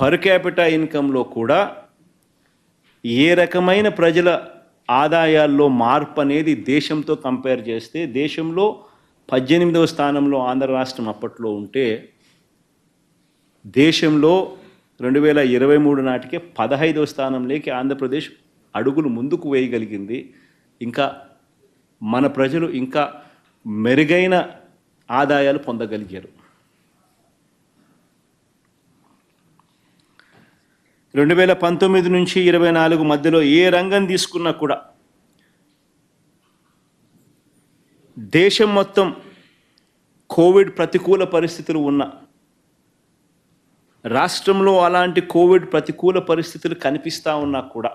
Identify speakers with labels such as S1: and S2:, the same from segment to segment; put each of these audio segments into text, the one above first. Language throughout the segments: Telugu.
S1: పర్ క్యాపిటా ఇన్కంలో కూడా ఏ రకమైన ప్రజల ఆదాయాల్లో మార్పు అనేది దేశంతో కంపేర్ చేస్తే దేశంలో పద్దెనిమిదవ స్థానంలో ఆంధ్ర రాష్ట్రం అప్పట్లో ఉంటే దేశంలో రెండు వేల ఇరవై మూడు నాటికే పదహైదవ స్థానంలోకి ఆంధ్రప్రదేశ్ అడుగులు ముందుకు వేయగలిగింది. ఇంకా మన ప్రజలు ఇంకా మెరుగైన ఆదాయాలు పొందగలిగారు. రెండు వేల పంతొమ్మిది నుంచి ఇరవై నాలుగు మధ్యలో ఏ రంగం తీసుకున్నా కూడా దేశం మొత్తం కోవిడ్ ప్రతికూల పరిస్థితులు ఉన్న రాష్ట్రంలో అలాంటి కోవిడ్ ప్రతికూల పరిస్థితులు కనిపిస్తూ ఉన్నా కూడా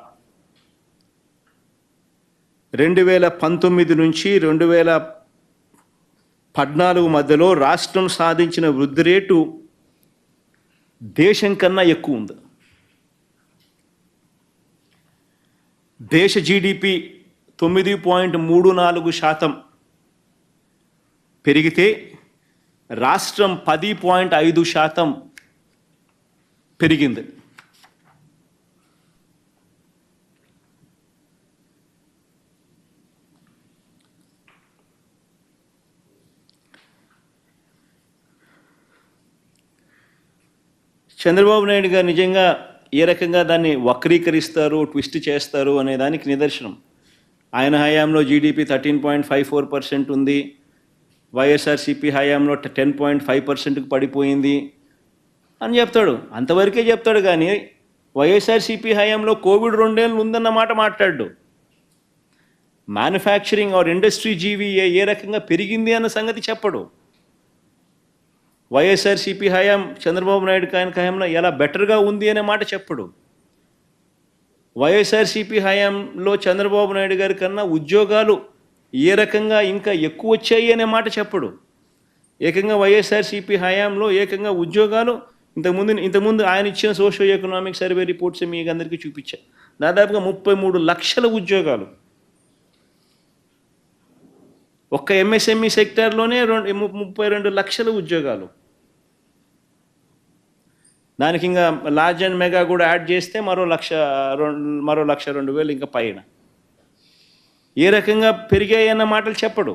S1: రెండు వేల పంతొమ్మిది నుంచి రెండు వేల పద్నాలుగు మధ్యలో రాష్ట్రం సాధించిన వృద్ధి రేటు దేశం కన్నా ఎక్కువ ఉంది. దేశ జీడిపి తొమ్మిది పాయింట్ మూడు నాలుగు శాతం పెరిగితే రాష్ట్రం పది పాయింట్ ఐదు శాతం పెరిగింది. చంద్రబాబు నాయుడు గారు నిజంగా ఏ రకంగా దాన్ని వక్రీకరిస్తారు ట్విస్ట్ చేస్తారు అనే దానికి నిదర్శనం. ఆయన హయాంలో GDP thirteen point five four percent ఉంది. వైఎస్ఆర్సీపీ హయాంలో టెన్ పాయింట్ ఫైవ్ పర్సెంట్కి పడిపోయింది అని చెప్తాడు. అంతవరకే చెప్తాడు కానీ వైఎస్ఆర్సీపీ హయాంలో కోవిడ్ రెండేళ్ళు ఉందన్న మాట మాట్లాడు. మ్యానుఫ్యాక్చరింగ్ ఆర్ ఇండస్ట్రీ జీవీఏ ఏ రకంగా పెరిగింది అన్న సంగతి చెప్పడు. వైఎస్ఆర్సీపీ హయాం చంద్రబాబు నాయుడు ఆయన హయాంలో ఎలా బెటర్గా ఉంది అనే మాట చెప్పడు. వైఎస్ఆర్సీపీ హయాంలో చంద్రబాబు నాయుడు గారి కన్నా ఉద్యోగాలు ఏ రకంగా ఇంకా ఎక్కువ వచ్చాయి అనే మాట చెప్పడు. ఏకంగా వైఎస్ఆర్సీపీ హయాంలో ఏకంగా ఉద్యోగాలు ఇంతకుముందు ఇంతకుముందు ఆయన ఇచ్చిన సోషో ఎకనామిక్ సర్వే రిపోర్ట్స్ మీకు అందరికీ చూపించా. దాదాపుగా ముప్పై మూడు లక్షల ఉద్యోగాలు. ఒక్క ఎంఎస్ఎంఈ సెక్టార్లోనే రెండు ముప్పై రెండు లక్షల ఉద్యోగాలు. దానికి ఇంకా లార్జ్ అండ్ మెగా కూడా యాడ్ చేస్తే మరో లక్ష రెండు మరో లక్ష రెండు వేలు ఇంకా పైన. ఏ రకంగా పెరిగాయన్న మాటలు చెప్పడు.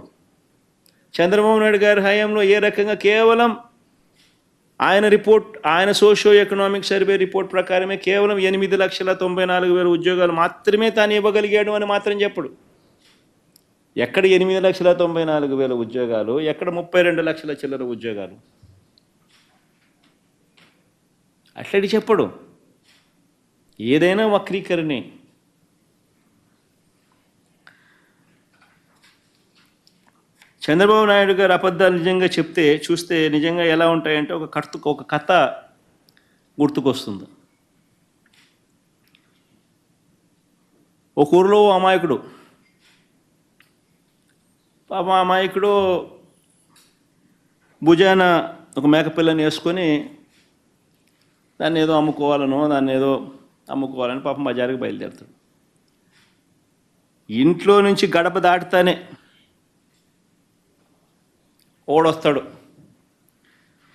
S1: చంద్రబాబు నాయుడు గారి హయాంలో ఏ రకంగా కేవలం ఆయన రిపోర్ట్ ఆయన సోషో ఎకనామిక్ సర్వే రిపోర్ట్ ప్రకారమే కేవలం ఎనిమిది లక్షల తొంభై నాలుగు వేల ఉద్యోగాలు మాత్రమే తాను ఇవ్వగలిగాడు అని మాత్రం చెప్పడు. ఎక్కడ ఎనిమిది లక్షల తొంభై నాలుగు వేల ఉద్యోగాలు ఎక్కడ ముప్పై రెండు లక్షల చిల్లర ఉద్యోగాలు? అట్లటి చెప్పడు. ఏదైనా వక్రీకరణే. చంద్రబాబు నాయుడు గారు అబద్ధాలు నిజంగా చెప్తే చూస్తే నిజంగా ఎలా ఉంటాయంటే ఒక కర్త ఒక కథ గుర్తుకొస్తుంది. ఒక ఊరిలో ఓ అమాయకుడు పాప అమాయకుడు భుజాన ఒక మేకపిల్లని వేసుకొని దాన్ని ఏదో అమ్ముకోవాలనో దాన్ని ఏదో అమ్ముకోవాలని పాపం బజారుకి బయలుదేరుతాడు. ఇంట్లో నుంచి గడప దాటుతానే ఒకడొస్తాడు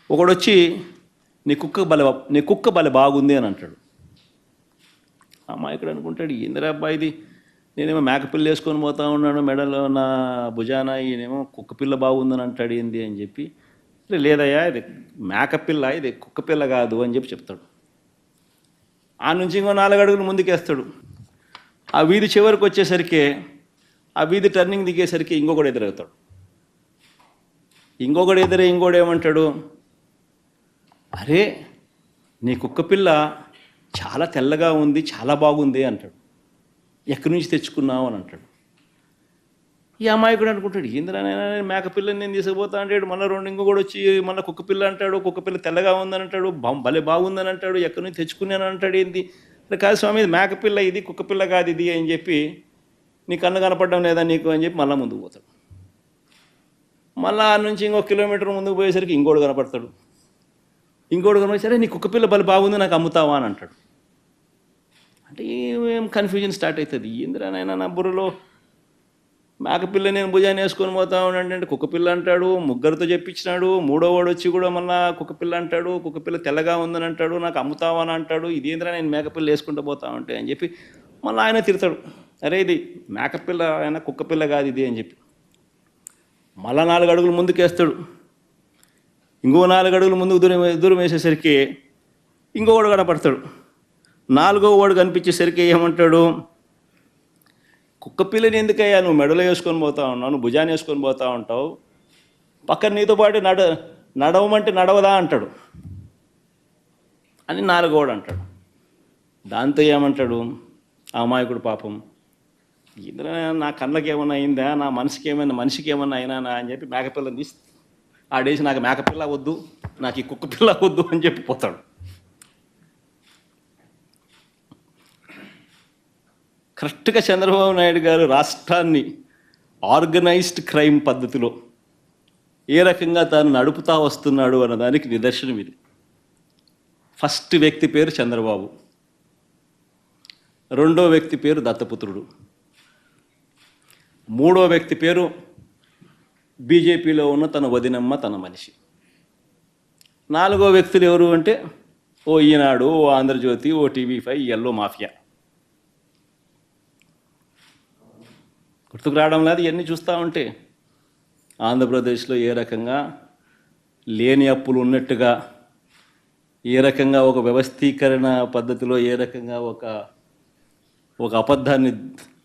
S1: ఒకడొచ్చి నీ కుక్క బల నీ కుక్క బల బాగుంది అని అంటాడు. అమాయకుడు అనుకుంటాడు ఏందిరా అబ్బాయి ఇది? నేనేమో మేకపిల్ల వేసుకొని పోతా ఉన్నాను మెడలో నా భుజాన ఈయనేమో కుక్క పిల్ల బాగుందని అంటాడు ఏంది అని చెప్పి లేదయ్యా ఇది మేకపిల్ల ఇది కుక్క పిల్ల కాదు అని చెప్పి చెప్తాడు. ఆ నుంచి ఇంకో నాలుగు అడుగులు ముందుకేస్తాడు. ఆ వీధి చివరికి వచ్చేసరికి ఆ వీధి టర్నింగ్ దిగేసరికి ఇంకొకడు ఎదురవుతాడు. ఇంకొకడు ఎదురే ఇంకోడు ఏమంటాడు? అరే నీ కుక్క పిల్ల చాలా తెల్లగా ఉంది చాలా బాగుంది అంటాడు. ఎక్కడి నుంచి తెచ్చుకున్నావు అని అంటాడు. ఈ అమాయకుడు అనుకుంటాడు ఏందిరా నేను మేక పిల్లని నేను తీసుకుపోతా అంటాడు మళ్ళీ రెండు ఇంకో కూడా వచ్చి మళ్ళీ కుక్క పిల్ల అంటాడు కుక్క పిల్ల తెల్లగా ఉందని అంటాడు భలే బాగుందని అంటాడు ఎక్కడి నుంచి తెచ్చుకున్నాను అంటాడు ఏంది? "అరే కాదు స్వామి ఇది మేక పిల్ల ఇది కుక్క పిల్ల కాదు ఇది అని చెప్పి నీ కన్ను కనపడడం లేదా నీకు అని చెప్పి మళ్ళీ ముందుకు పోతాడు. మళ్ళీ ఆ నుంచి ఇంకో కిలోమీటర్ ముందుకు పోయేసరికి ఇంకోడు కనపడతాడు. ఇంకోడు కనపడేసరికి సరే నీ కుక్క పిల్ల బలి బాగుంది నాకు అమ్ముతావా అని అంటాడు. అంటే ఏం కన్ఫ్యూజన్ స్టార్ట్ అవుతుంది? ఏందిరా నా బుర్రలో మేకపిల్ల నేను భుజాన్ని వేసుకొని పోతా ఉన్నాడు కుక్కపిల్ల అంటాడు ముగ్గురితో చెప్పించినాడు మూడో వాడు వచ్చి కూడా మళ్ళా కుక్కపిల్ల అంటాడు కుక్కపిల్ల తెల్లగా ఉందని అంటాడు నాకు అమ్ముతావని అంటాడు ఇదేంద్రా నేను మేకపిల్ల వేసుకుంటూ పోతా ఉంటే అని చెప్పి మళ్ళీ ఆయన తిడతాడు. అరే ఇది మేకపిల్ల ఆయన కుక్కపిల్ల కాదు ఇది అని చెప్పి. మళ్ళా నాలుగు అడుగులు ముందుకేస్తాడు ఇంకో నాలుగు అడుగులు ముందుకు దూరం దూరం వేసేసరికి ఇంకోవాడు కనపడతాడు. నాలుగో వాడు కనిపించేసరికి ఏమంటాడు? కుక్క పిల్లని ఎందుకయ్యా నువ్వు మెడలో వేసుకొని పోతా ఉన్నావు? నువ్వు భుజాన్ని వేసుకొని పోతా ఉంటావు? పక్కన నీతో పాటు నడ నడవమంటే నడవదా అంటాడు. అని నాలుగోడు అంటాడు. దాంతో ఏమంటాడు? ఆ అమాయకుడు పాపం ఇందులో నా కళ్ళకి ఏమన్నా అయిందా? నా మనసుకి ఏమైనా మనిషికి ఏమైనా అయినా అని చెప్పి మేకపిల్లని తీసి ఆడేసి నాకు మేకపిల్ల వద్దు నాకు ఈ కుక్క పిల్ల వద్దు అని చెప్పి పోతాడు. కరెక్ట్గా చంద్రబాబు నాయుడు గారు రాష్ట్రాన్ని ఆర్గనైజ్డ్ క్రైమ్ పద్ధతిలో ఏ రకంగా తాను నడుపుతా వస్తున్నాడు అన్నదానికి నిదర్శనం ఇది. ఫస్ట్ వ్యక్తి పేరు చంద్రబాబు. రెండో వ్యక్తి పేరు దత్తపుత్రుడు. మూడో వ్యక్తి పేరు బీజేపీలో ఉన్న తన వదినమ్మ తన మనిషి. నాలుగో వ్యక్తులు ఎవరు అంటే ఓ ఈనాడు ఓ ఆంధ్రజ్యోతి ఓ టీవీ ఫైవ్ ఎల్లో మాఫియా. గుర్తుకు రావడం లేదు ఇవన్నీ చూస్తూ ఉంటే. ఆంధ్రప్రదేశ్లో ఏ రకంగా లేని అప్పులు ఉన్నట్టుగా ఏ రకంగా ఒక వ్యవస్థీకరణ పద్ధతిలో ఏ రకంగా ఒక ఒక అబద్ధాన్ని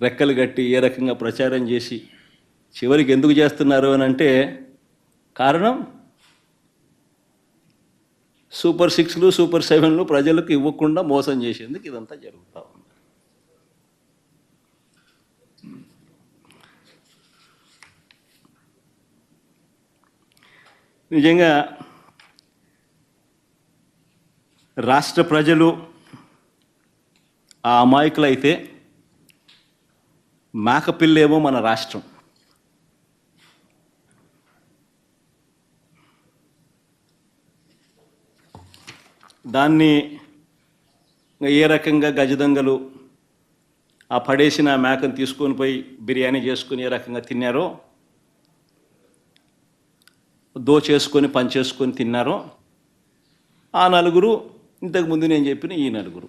S1: రెక్కలు కట్టి ఏ రకంగా ప్రచారం చేసి చివరికి ఎందుకు చేస్తున్నారు అని అంటే కారణం? సూపర్ సిక్స్లు సూపర్ సెవెన్లు ప్రజలకు ఇవ్వకుండా మోసం చేసేందుకు ఇదంతా జరుగుతూ ఉంది. నిజంగా రాష్ట్ర ప్రజలు ఆ అమాయకులైతే మేకపిల్లేమో మన రాష్ట్రం. దాన్ని ఏ రకంగా గజదంగలు ఆ పడేసిన మేకను తీసుకొని పోయి బిర్యానీ చేసుకుని ఏ రకంగా తిన్నారో దోచేసుకొని పనిచేసుకొని తిన్నారో ఆ నలుగురు ఇంతకుముందు నేను చెప్పిన ఈ నలుగురు.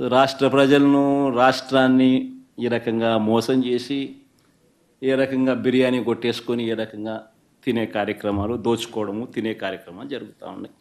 S1: రాష్ట్ర ప్రజలను రాష్ట్రాన్ని ఈ రకంగా మోసం చేసి ఏ రకంగా బిర్యానీ కొట్టేసుకొని ఏ రకంగా తినే కార్యక్రమాలు దోచుకోవడము తినే కార్యక్రమాలు జరుగుతూ ఉన్నాయి.